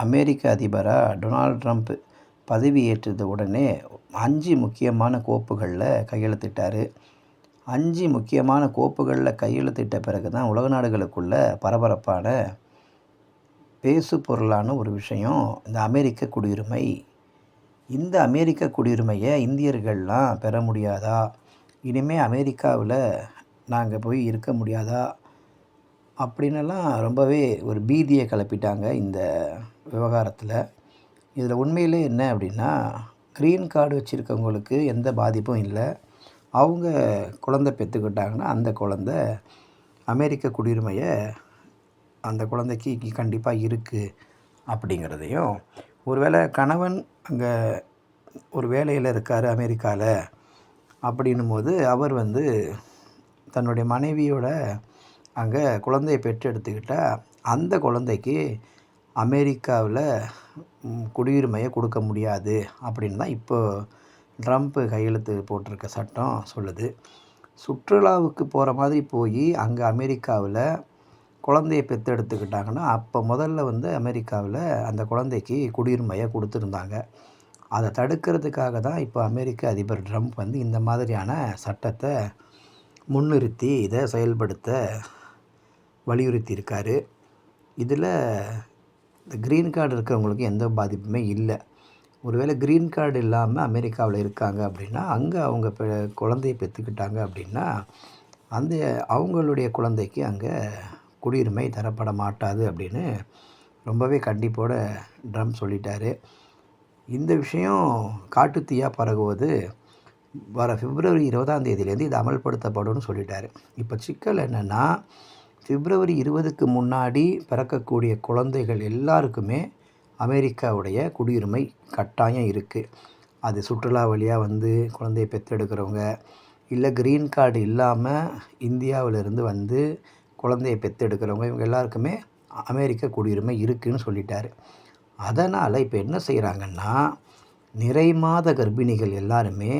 அமெரிக்க அதிபராக Donald Trump பதவியேற்றது உடனே அஞ்சு முக்கியமான கோப்புகளில் கையெழுத்திட்டார். அஞ்சு முக்கியமான கோப்புகளில் கையெழுத்திட்ட பிறகு தான் உலக நாடுகளுக்குள்ள பரபரப்பான பேசு பொருளான ஒரு விஷயம் இந்த அமெரிக்க குடியுரிமை. இந்த அமெரிக்க குடியுரிமையை இந்தியர்கள்லாம் பெற முடியாதா? இனிமேல் அமெரிக்காவில் நாங்கள் போய் இருக்க முடியாதா? அப்படின்னெல்லாம் ரொம்பவே ஒரு பீதியை கிளப்பிட்டாங்க இந்த விவகாரத்தில். இதில் உண்மையிலே என்ன அப்படின்னா க்ரீன் கார்டு வச்சுருக்கவங்களுக்கு எந்த பாதிப்பும் இல்லை. அவங்க குழந்தை பெற்றுக்கிட்டாங்கன்னா அந்த குழந்த அமெரிக்க குடியுரிமையை அந்த குழந்தைக்கு கண்டிப்பாக இருக்குது அப்படிங்கிறதையும் ஒருவேளை கணவன் அங்கே ஒரு வேலையில் இருக்கார் அமெரிக்காவில் அப்படின்னும் போது அவர் வந்து தன்னுடைய மனைவியோட அங்கே குழந்தையை பெற்றெடுத்துக்கிட்டால் அந்த குழந்தைக்கு அமெரிக்காவில் குடியுரிமையை கொடுக்க முடியாது அப்படின்னு தான் இப்போ ட்ரம்ப்பு கையெழுத்து போட்டிருக்க சட்டம் சொல்லுது. சுற்றுலாவுக்கு போகிற மாதிரி போய் அங்கே அமெரிக்காவில் குழந்தைய பெற்றெடுத்துக்கிட்டாங்கன்னா அப்போ முதல்ல வந்து அமெரிக்காவில் அந்த குழந்தைக்கு குடியுரிமையை கொடுத்துருந்தாங்க. அதை தடுக்கிறதுக்காக தான் இப்போ அமெரிக்க அதிபர் ட்ரம்ப் வந்து இந்த மாதிரியான சட்டத்தை முன்னிறுத்தி இதை செயல்படுத்த வலியுறுத்தியிருக்காரு. இதில் இந்த க்ரீன் கார்டு இருக்கிறவங்களுக்கு எந்த பாதிப்புமே இல்லை. ஒருவேளை க்ரீன் கார்டு இல்லாமல் அமெரிக்காவில் இருக்காங்க அப்படின்னா அங்கே அவங்க இப்போ குழந்தைய பெற்றுக்கிட்டாங்க அப்படின்னா அந்த அவங்களுடைய குழந்தைக்கு அங்கே குடியுரிமை தரப்பட மாட்டாது அப்படின்னு ரொம்பவே கண்டிப்போட ட்ரம் சொல்லிட்டாரு. இந்த விஷயம் காட்டுத்தீயாக பரகுவது வர பிப்ரவரி இருபதாம் தேதியிலேருந்து இது அமல்படுத்தப்படும்னு சொல்லிட்டாரு. இப்போ சிக்கல் என்னென்னா பிப்ரவரி இருபதுக்கு முன்னாடி பிறக்கக்கூடிய குழந்தைகள் எல்லாருக்குமே அமெரிக்காவுடைய குடியுரிமை கட்டாயம் இருக்குது அது சுற்றுலா வழியாக வந்து குழந்தைய பெற்றெடுக்கிறவங்க இல்லை க்ரீன் கார்டு இல்லாமல் இந்தியாவிலிருந்து வந்து குழந்தைய பெற்றெடுக்கிறவங்க இவங்க எல்லாருக்குமே அமெரிக்க குடியுரிமை இருக்குதுன்னு சொல்லிட்டாரு. அதனால் இப்போ என்ன செய்கிறாங்கன்னா நிறை மாத கர்ப்பிணிகள் எல்லாருமே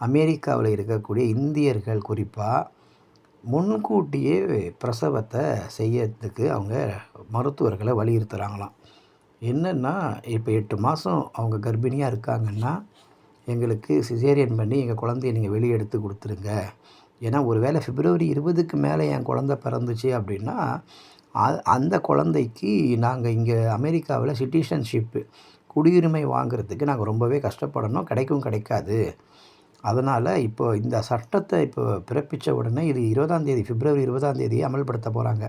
அமெரிக்காவில் இருக்கக்கூடிய இந்தியர்கள் குறிப்பாக முன்கூட்டியே பிரசவத்தை செய்யறதுக்கு அவங்க மருத்துவர்களை வலியுறுத்துகிறாங்களாம் என்னென்னா இப்போ எட்டு மாதம் அவங்க கர்ப்பிணியாக இருக்காங்கன்னா எங்களுக்கு சிசேரியன் பண்ணி எங்கள் குழந்தைய நீங்கள் வெளியே எடுத்து கொடுத்துருங்க. ஏன்னா ஒரு வேளை பிப்ரவரி இருபதுக்கு மேலே என் குழந்த பிறந்துச்சு அப்படின்னா அந்த குழந்தைக்கு நாங்கள் இங்கே அமெரிக்காவில் சிட்டிசன்ஷிப்பு குடியுரிமை வாங்குறதுக்கு நாங்கள் ரொம்பவே கஷ்டப்படணும். கிடைக்கும் கிடைக்காது. அதனால் இப்போ இந்த சட்டத்தை இப்போ பிறப்பித்த உடனே இது இருபதாந்தேதி பிப்ரவரி இருபதாந்தேதி அமல்படுத்த போகிறாங்க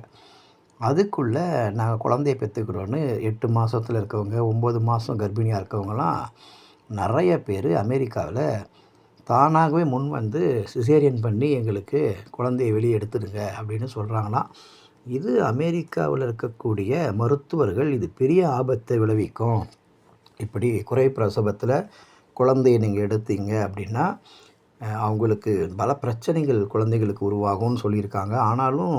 அதுக்குள்ளே நாங்கள் குழந்தைய பெற்றுக்கிறோன்னு எட்டு மாதத்தில் இருக்கவங்க ஒம்பது மாதம் கர்ப்பிணியாக இருக்கவங்களாம் நிறைய பேர் அமெரிக்காவில் தானாகவே முன் வந்து சிசேரியன் பண்ணி எங்களுக்கு குழந்தையை வெளியே எடுத்துடுங்க அப்படின்னு சொல்கிறாங்களாம் இது அமெரிக்காவில் இருக்கக்கூடிய மருத்துவர்கள் இது பெரிய ஆபத்தை விளைவிக்கும். இப்படி குறை பிரசவத்தில் குழந்தையை நீங்கள் எடுத்தீங்க அப்படின்னா அவங்களுக்கு பல பிரச்சனைகள் குழந்தைகளுக்கு உருவாகும்னு சொல்லியிருக்காங்க. ஆனாலும்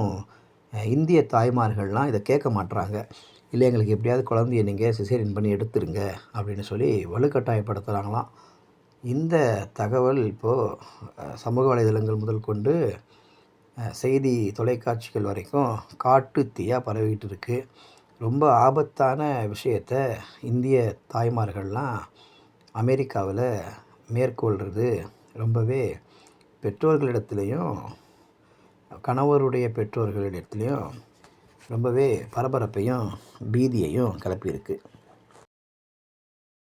இந்திய தாய்மார்கள்லாம் இதை கேட்க மாட்டுறாங்க இல்லை எங்களுக்கு எப்படியாவது குழந்தைய நீங்கள் சிசேரியன் பண்ணி எடுத்துருங்க அப்படின்னு சொல்லி வலுக்கட்டாயப்படுத்துகிறாங்களாம் இந்த தகவல் இப்போது சமூக வலைதளங்கள் முதல் கொண்டு செய்தி தொலைக்காட்சிகள் வரைக்கும் காட்டு தீயாக பரவிக்கிட்டு இருக்குது ரொம்ப ஆபத்தான விஷயத்த இந்திய தாய்மார்கள்லாம் அமெரிக்காவில் மேற்கொள்கிறது. ரொம்பவே பெற்றோர்களிடத்துலையும் கணவருடைய பெற்றோர்களிடத்துலையும் ரொம்பவே பரபரப்பையும் பீதியையும் கிளப்பியிருக்கு.